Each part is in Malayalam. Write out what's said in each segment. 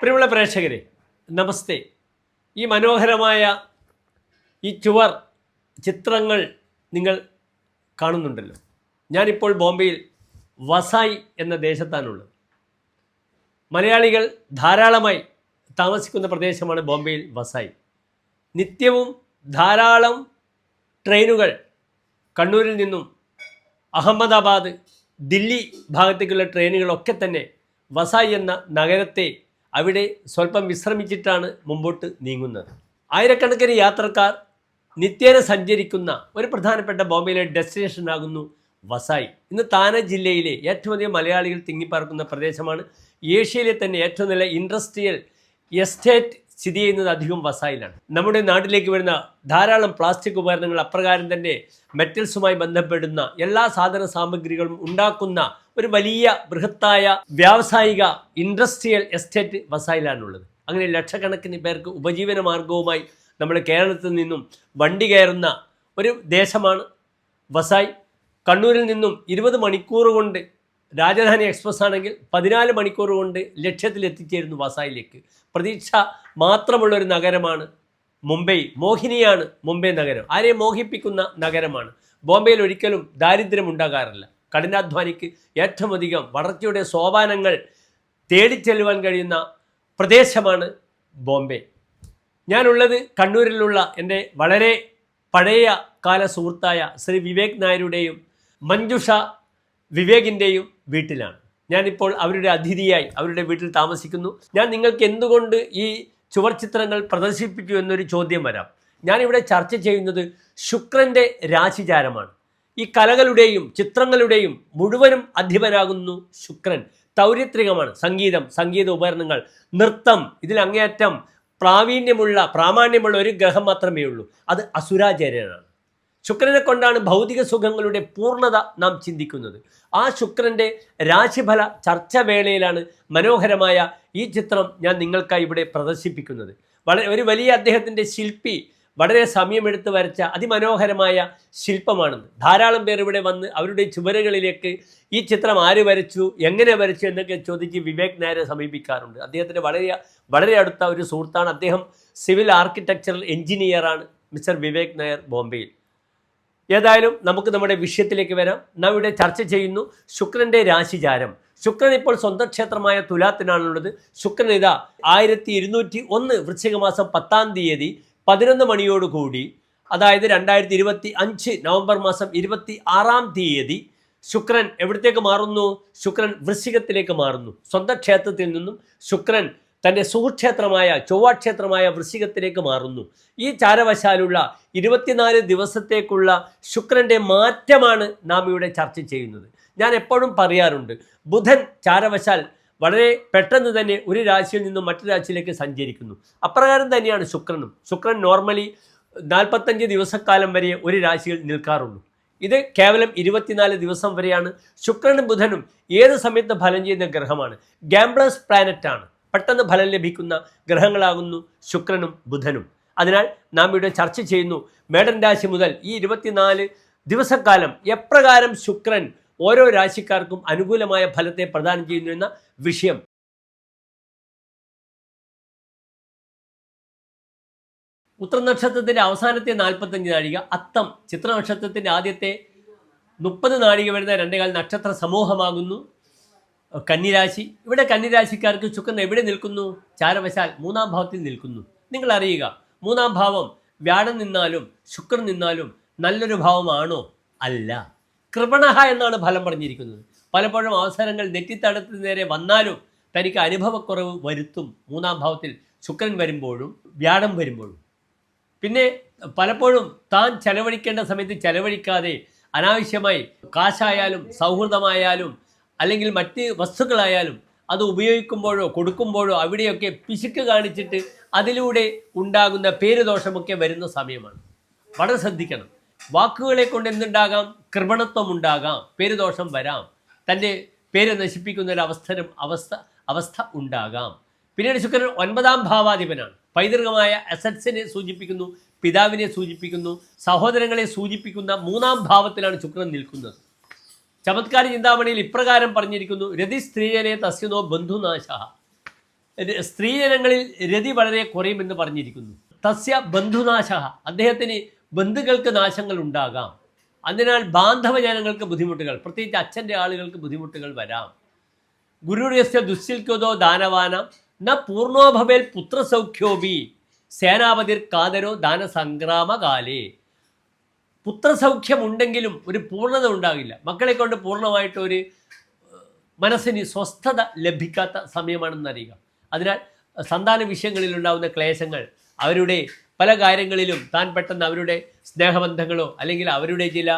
പ്രിയമുള്ള പ്രേക്ഷകരെ നമസ്തേ. ഈ മനോഹരമായ ഈ ചുവർ ചിത്രങ്ങൾ നിങ്ങൾ കാണുന്നുണ്ടല്ലോ. ഞാനിപ്പോൾ ബോംബെയിൽ വസായി എന്ന ദേശത്താണുള്ളത്. മലയാളികൾ ധാരാളമായി താമസിക്കുന്ന പ്രദേശമാണ് ബോംബെയിൽ വസായി. നിത്യവും ധാരാളം ട്രെയിനുകൾ കണ്ണൂരിൽ നിന്നും അഹമ്മദാബാദ് ദില്ലി ഭാഗത്തേക്കുള്ള ട്രെയിനുകളൊക്കെ തന്നെ വസായി എന്ന നഗരത്തെ അവിടെ സ്വല്പം വിശ്രമിച്ചിട്ടാണ് മുമ്പോട്ട് നീങ്ങുന്നത്. ആയിരക്കണക്കിന് യാത്രക്കാർ നിത്യേന സഞ്ചരിക്കുന്ന ഒരു പ്രധാനപ്പെട്ട ബോംബെയിലെ ഡെസ്റ്റിനേഷനാകുന്നു വസായി. ഇന്ന് താന ജില്ലയിലെ ഏറ്റവും അധികം മലയാളികൾ തിങ്ങിപ്പാർക്കുന്ന പ്രദേശമാണ്. ഏഷ്യയിലെ തന്നെ ഏറ്റവും നല്ല ഇൻഡസ്ട്രിയൽ എസ്റ്റേറ്റ് സ്ഥിതി ചെയ്യുന്നത് അധികം വസായിലാണ്. നമ്മുടെ നാട്ടിലേക്ക് വരുന്ന ധാരാളം പ്ലാസ്റ്റിക് ഉപകരണങ്ങൾ അപ്രകാരം തന്നെ മെറ്റൽസുമായി ബന്ധപ്പെടുന്ന എല്ലാ സാധന സാമഗ്രികളും ഉണ്ടാക്കുന്ന ഒരു വലിയ ബൃഹത്തായ വ്യാവസായിക ഇൻഡസ്ട്രിയൽ എസ്റ്റേറ്റ് വസായിലാണുള്ളത്. അങ്ങനെ ലക്ഷക്കണക്കിന് പേർക്ക് ഉപജീവന മാർഗവുമായി നമ്മുടെ കേരളത്തിൽ നിന്നും വണ്ടി കയറുന്ന ഒരു ദേശമാണ് വസായി. കണ്ണൂരിൽ നിന്നും ഇരുപത് മണിക്കൂർ കൊണ്ട് രാജധാനി എക്സ്പ്രസ് ആണെങ്കിൽ പതിനാല് മണിക്കൂർ കൊണ്ട് ലക്ഷ്യത്തിൽ എത്തിച്ചേരുന്നു വസായിലേക്ക്. പ്രതീക്ഷ മാത്രമുള്ള ഒരു നഗരമാണ് മുംബൈ. മോഹിനിയാണ് മുംബൈ നഗരം. ആരെ മോഹിപ്പിക്കുന്ന നഗരമാണ്? ബോംബെയിൽ ഒരിക്കലും ദാരിദ്ര്യം ഉണ്ടാകാറില്ല. കഠിനാധ്വാനിക്ക് ഏറ്റവും അധികം വളർച്ചയുടെ സോപാനങ്ങൾ തേടിച്ചെല്ലുവാൻ കഴിയുന്ന പ്രദേശമാണ് ബോംബെ. ഞാനുള്ളത് കണ്ണൂരിലുള്ള എന്റെ വളരെ പഴയ കാല സുഹൃത്തായ ശ്രീ വിവേക് നായരുടെയും മഞ്ജുഷ വിവേകിന്റെയും വീട്ടിലാണ്. ഞാനിപ്പോൾ അവരുടെ അതിഥിയായി അവരുടെ വീട്ടിൽ താമസിക്കുന്നു. ഞാൻ നിങ്ങൾക്ക് എന്തുകൊണ്ട് ഈ ചുവർ ചിത്രങ്ങൾ പ്രദർശിപ്പിച്ചു എന്നൊരു ചോദ്യം വരാം. ഞാനിവിടെ ചർച്ച ചെയ്യുന്നത് ശുക്രന്റെ രാശിചാരമാണ്. ഈ കലകളുടെയും ചിത്രങ്ങളുടെയും മുഴുവനും അധിപനാകുന്നു ശുക്രൻ. തൗര്യത്രികമാണ് സംഗീതം സംഗീത ഉപകരണങ്ങൾ നൃത്തം ഇതിൽ അങ്ങേയറ്റം പ്രാവീണ്യമുള്ള പ്രാമാണ്യമുള്ള ഒരു ഗ്രഹം മാത്രമേ ഉള്ളൂ അത് അസുരാചാര്യനാണ്. ശുക്രനെ കൊണ്ടാണ് ഭൗതിക സുഖങ്ങളുടെ പൂർണത നാം ചിന്തിക്കുന്നത്. ആ ശുക്രന്റെ രാശിഫല ചർച്ച വേളയിലാണ് മനോഹരമായ ഈ ചിത്രം ഞാൻ നിങ്ങൾക്കായി ഇവിടെ പ്രദർശിപ്പിക്കുന്നത്. വളരെ ഒരു വലിയ അദ്ദേഹത്തിന്റെ ശില്പി വളരെ സമയമെടുത്ത് വരച്ച അതിമനോഹരമായ ശില്പമാണെന്ന്. ധാരാളം പേർ ഇവിടെ വന്ന് അവരുടെ ചുവരുകളിലേക്ക് ഈ ചിത്രം ആര് വരച്ചു എങ്ങനെ വരച്ചു എന്നൊക്കെ ചോദിച്ച് വിവേക് നായരെ സമീപിക്കാറുണ്ട്. അദ്ദേഹത്തിന്റെ വളരെ വളരെ അടുത്ത ഒരു സുഹൃത്താണ്. അദ്ദേഹം സിവിൽ ആർക്കിടെക്ചറൽ എഞ്ചിനീയറാണ് മിസ്റ്റർ വിവേക് നായർ ബോംബെയിൽ. ഏതായാലും നമുക്ക് നമ്മുടെ വിഷയത്തിലേക്ക് വരാം. നാം ഇവിടെ ചർച്ച ചെയ്യുന്നു ശുക്രന്റെ രാശിചാരം. ശുക്രൻ ഇപ്പോൾ സ്വന്തം ക്ഷേത്രമായ തുലാത്തിനാണുള്ളത്. ശുക്രൻ ഇതാ ആയിരത്തി ഇരുന്നൂറ്റി ഒന്ന് വൃശ്ചികമാസം പത്താം തീയതി പതിനൊന്ന് മണിയോടുകൂടി അതായത് രണ്ടായിരത്തി ഇരുപത്തി അഞ്ച് നവംബർ മാസം ഇരുപത്തി ആറാം തീയതി ശുക്രൻ എവിടത്തേക്ക് മാറുന്നു? ശുക്രൻ വൃശ്ചികത്തിലേക്ക് മാറുന്നു. സ്വന്തം ക്ഷേത്രത്തിൽ നിന്നും ശുക്രൻ തന്റെ സുഹൃക്ഷേത്രമായ ചൊവ്വാക്ഷേത്രമായ വൃശ്ചികത്തിലേക്ക് മാറുന്നു. ഈ ചാരവശാലുള്ള ഇരുപത്തിനാല് ദിവസത്തേക്കുള്ള ശുക്രന്റെ മാറ്റമാണ് നാം ഇവിടെ ചർച്ച ചെയ്യുന്നത്. ഞാൻ എപ്പോഴും പറയാറുണ്ട് ബുധൻ ചാരവശാൽ വളരെ പെട്ടെന്ന് തന്നെ ഒരു രാശിയിൽ നിന്നും മറ്റു രാശിയിലേക്ക് സഞ്ചരിക്കുന്നു. അപ്രകാരം തന്നെയാണ് ശുക്രനും. ശുക്രൻ നോർമലി നാൽപ്പത്തഞ്ച് ദിവസക്കാലം വരെ ഒരു രാശിയിൽ നിൽക്കാറുള്ളൂ. ഇത് കേവലം ഇരുപത്തിനാല് ദിവസം വരെയാണ്. ശുക്രനും ബുധനും ഏത് സമയത്ത് ഫലം ചെയ്യുന്ന ഗ്രഹമാണ്. ഗാംബ്ലസ് പ്ലാനറ്റാണ് പെട്ടെന്ന് ഫലം ലഭിക്കുന്ന ഗ്രഹങ്ങളാകുന്നു ശുക്രനും ബുധനും. അതിനാൽ നാം ഇവിടെ ചർച്ച ചെയ്യുന്നു മേടൻ രാശി മുതൽ ഈ ഇരുപത്തിനാല് ദിവസക്കാലം എപ്രകാരം ശുക്രൻ ഓരോ രാശിക്കാർക്കും അനുകൂലമായ ഫലത്തെ പ്രദാനം ചെയ്യുന്നു എന്ന വിഷയം. ഉത്തരനക്ഷത്രത്തിന്റെ അവസാനത്തെ നാൽപ്പത്തഞ്ച് നാഴിക അത്തം ചിത്രനക്ഷത്രത്തിന്റെ ആദ്യത്തെ മുപ്പത് നാഴിക വരുന്ന രണ്ടേകാൽ നക്ഷത്ര സമൂഹമാകുന്നു. കന്നിരാശി. ഇവിടെ കന്നിരാശിക്കാർക്ക് ശുക്രൻ എവിടെ നിൽക്കുന്നു? ചാരവശാൽ മൂന്നാം ഭാവത്തിൽ നിൽക്കുന്നു. നിങ്ങൾ അറിയുക മൂന്നാം ഭാവം വ്യാഴം നിന്നാലും ശുക്രൻ നിന്നാലും നല്ലൊരു ഭാവമാണോ? അല്ല. കൃപണഹ എന്നാണ് ഫലം പറഞ്ഞിരിക്കുന്നത്. പലപ്പോഴും അവസരങ്ങൾ നെറ്റിത്തടത്തിന് നേരെ വന്നാലും തനിക്ക് അനുഭവക്കുറവ് വരുത്തും മൂന്നാം ഭാവത്തിൽ ശുക്രൻ വരുമ്പോഴും വ്യാഴം വരുമ്പോഴും. പിന്നെ പലപ്പോഴും താൻ ചെലവഴിക്കേണ്ട സമയത്ത് ചെലവഴിക്കാതെ അനാവശ്യമായി കാശായാലും സൗഹൃദമായാലും അല്ലെങ്കിൽ മറ്റ് വസ്തുക്കളായാലും അത് ഉപയോഗിക്കുമ്പോഴോ കൊടുക്കുമ്പോഴോ അവിടെയൊക്കെ പിശുക്ക് കാണിച്ചിട്ട് അതിലൂടെ ഉണ്ടാകുന്ന പേരുദോഷമൊക്കെ വരുന്ന സമയമാണ്. വളരെ ശ്രദ്ധിക്കണം. വാക്കുകളെ കൊണ്ട് എന്തുണ്ടാകാം? കൃപണത്വം ഉണ്ടാകാം. പേരുദോഷം വരാം. തന്റെ പേര് നശിപ്പിക്കുന്ന ഒരു അവസരം അവസ്ഥ അവസ്ഥ ഉണ്ടാകാം. പിന്നീട് ശുക്രൻ ഒൻപതാം ഭാവാധിപനാണ്. പൈതൃകമായ അസറ്റ്സിനെ സൂചിപ്പിക്കുന്നു പിതാവിനെ സൂചിപ്പിക്കുന്നു സഹോദരങ്ങളെ സൂചിപ്പിക്കുന്ന മൂന്നാം ഭാവത്തിലാണ് ശുക്രൻ നിൽക്കുന്നത്. ചമത്കാരി ചിന്താമണിയിൽ ഇപ്രകാരം പറഞ്ഞിരിക്കുന്നു രതി സ്ത്രീജനെ തസ്യനോ ബന്ധുനാശ. സ്ത്രീജനങ്ങളിൽ രതി വളരെ കുറയുമെന്ന് പറഞ്ഞിരിക്കുന്നു. തസ്യ ബന്ധുനാശ. അദ്ദേഹത്തിന് ബന്ധുക്കൾക്ക് നാശങ്ങൾ ഉണ്ടാകാം. അതിനാൽ ബാന്ധവജനങ്ങൾക്ക് ബുദ്ധിമുട്ടുകൾ പ്രത്യേകിച്ച് അച്ഛന്റെ ആളുകൾക്ക് ബുദ്ധിമുട്ടുകൾ വരാം. ഗുരുരസ്യ ദുശ്ശിൽക്കതോ ദാനവാന. ന പൂർണോഭവേൽ പുത്രസൗഖ്യോപി. സേനാപതിർ കാതരോ ദാനസംഗ്രാമകാലേ. പുത്രസൗഖ്യമുണ്ടെങ്കിലും ഒരു പൂർണത ഉണ്ടാകില്ല. മക്കളെ കൊണ്ട് പൂർണമായിട്ട് ഒരു മനസ്സിന് സ്വസ്ഥത ലഭിക്കാത്ത സമയമാണെന്ന് അറിയുക. അതിനാൽ സന്താന വിഷയങ്ങളിൽ ഉണ്ടാകുന്ന ക്ലേശങ്ങൾ അവരുടെ പല കാര്യങ്ങളിലും താൻ പെട്ടെന്ന് അവരുടെ സ്നേഹബന്ധങ്ങളോ അല്ലെങ്കിൽ അവരുടെ ചില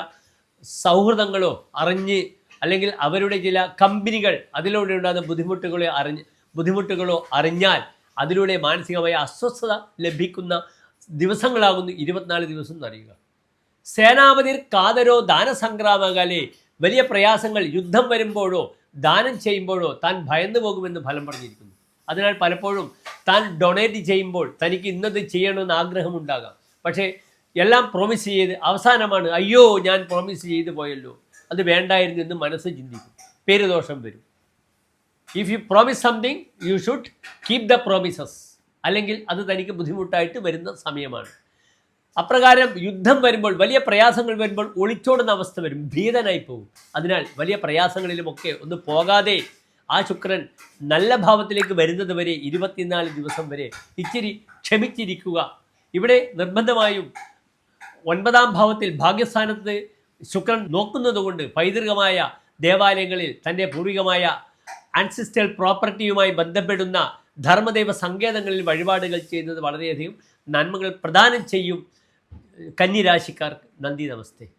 സൗഹൃദങ്ങളോ അറിഞ്ഞ് അല്ലെങ്കിൽ അവരുടെ ചില കമ്പനികൾ അതിലൂടെ ഉണ്ടാകുന്ന ബുദ്ധിമുട്ടുകളെ അറിഞ്ഞ് ബുദ്ധിമുട്ടുകളോ അറിഞ്ഞാൽ അതിലൂടെ മാനസികമായ അസ്വസ്ഥത ലഭിക്കുന്ന ദിവസങ്ങളാകുന്നു ഇരുപത്തിനാല് ദിവസം എന്നറിയുക സേനാപതിർ കാതരോ ദാനസംഗ്രാമകാലെ. വലിയ പ്രയാസങ്ങൾ യുദ്ധം വരുമ്പോഴോ ദാനം ചെയ്യുമ്പോഴോ താൻ ഭയന്നു പോകുമെന്ന് ഫലം പറഞ്ഞിരിക്കുന്നു. അതിനാൽ പലപ്പോഴും താൻ ഡൊണേറ്റ് ചെയ്യുമ്പോൾ തനിക്ക് ഇന്നത് ചെയ്യണമെന്ന് ആഗ്രഹമുണ്ടാകാം. പക്ഷേ എല്ലാം പ്രോമിസ് ചെയ്ത് അവസാനമാണ് അയ്യോ ഞാൻ പ്രോമിസ് ചെയ്തു പോയല്ലോ. അത് വേണ്ടായിരുന്നു എന്ന് മനസ്സ് ചിന്തിക്കും. പേരുദോഷം വരും. If you promise something you should keep the promises അല്ലെങ്കിൽ അത് തനിക്ക് ബുദ്ധിമുട്ടായിട്ട് വരുന്ന സമയമാണ്. അപ്രകാരം യുദ്ധം വരുമ്പോൾ വലിയ പ്രയാസങ്ങൾ വരുമ്പോൾ ഒളിച്ചോടുന്ന അവസ്ഥ വരും. ഭീതനായി പോകും. അതിനാൽ വലിയ പ്രയാസങ്ങളിലുമൊക്കെ ഒന്ന് പോകാതെ ആ ശുക്രൻ നല്ല ഭാവത്തിലേക്ക് വരുന്നത് വരെ ഇരുപത്തിനാല് ദിവസം വരെ ഇച്ചിരി ക്ഷമിച്ചിരിക്കുക. ഇവിടെ നിർബന്ധമായും ഒൻപതാം ഭാവത്തിൽ ഭാഗ്യസ്ഥാനത്ത് ശുക്രൻ നോക്കുന്നതുകൊണ്ട് പൈതൃകമായ ദേവാലയങ്ങളിൽ തന്റെ പൂർവികമായ ആൻസിസ്റ്റൽ പ്രോപ്പർട്ടിയുമായി ബന്ധപ്പെടുന്ന ധർമ്മദൈവ സങ്കേതങ്ങളിൽ വഴിപാടുകൾ ചെയ്യുന്നത് വളരെയധികം നന്മകൾ പ്രദാനം ചെയ്യും. കന്നിരാശിക്കാർക്ക് നന്ദി നമസ്തേ.